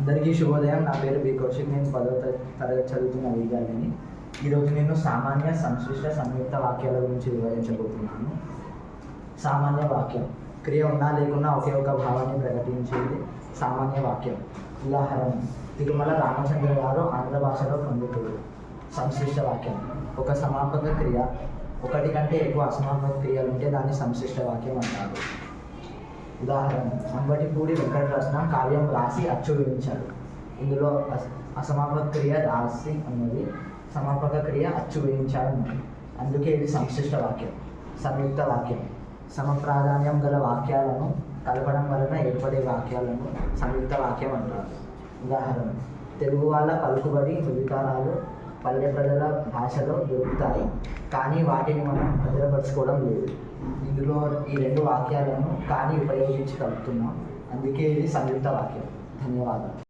అందరికీ శుభోదయం. నా పేరు బి. కౌశిక్. నేను పదో తరగతి చదువుతున్న విద్యార్థిని ఈరోజు నేను సామాన్య సంశ్లిష్ట సంయుక్త వాక్యాల గురించి వివరించబోతున్నాను. సామాన్య వాక్యం. క్రియ ఉన్నా లేకున్నా ఒకే ఒక భావాన్ని ప్రకటించేది సామాన్య వాక్యం. ఉదాహరణ తిరుమల రామచంద్ర గారు ఆంగ్ల భాషలో పండితుడు సంశ్లిష్ట వాక్యం. ఒక సమాపక క్రియ. ఒకటి కంటే ఎక్కువ అసమాపక క్రియలు ఉంటే దాన్ని సంశ్లిష్ట వాక్యం అంటారు. ఉదాహరణ అంబటిపూడి వెంకటరత్న కావ్యం రాసి అచ్చు వేయించాడు ఇందులో అస- అసమాపక క్రియ రాసి అన్నది సమాపక క్రియ అచ్చు వేయించాడు అందుకే ఇది సంశిష్ట వాక్యం సంయుక్త వాక్యం. సమప్రాధాన్యం గల వాక్యాలను కలపడం వలన ఏర్పడే వాక్యాలను సంయుక్త వాక్యం అంటారు. ఉదాహరణ తెలుగు వాళ్ళ పలుకుబడి మృదుకారాలు పల్లె ప్రజల భాషలో దొరుకుతాయి కానీ వాటిని మనం భద్రపరచుకోవడం లేదు. ఇందులో ఈ రెండు వాక్యాలను కానీ ఉపయోగించగలుగుతున్నాం. అందుకే ఇది సంయుక్త వాక్యం. ధన్యవాదాలు.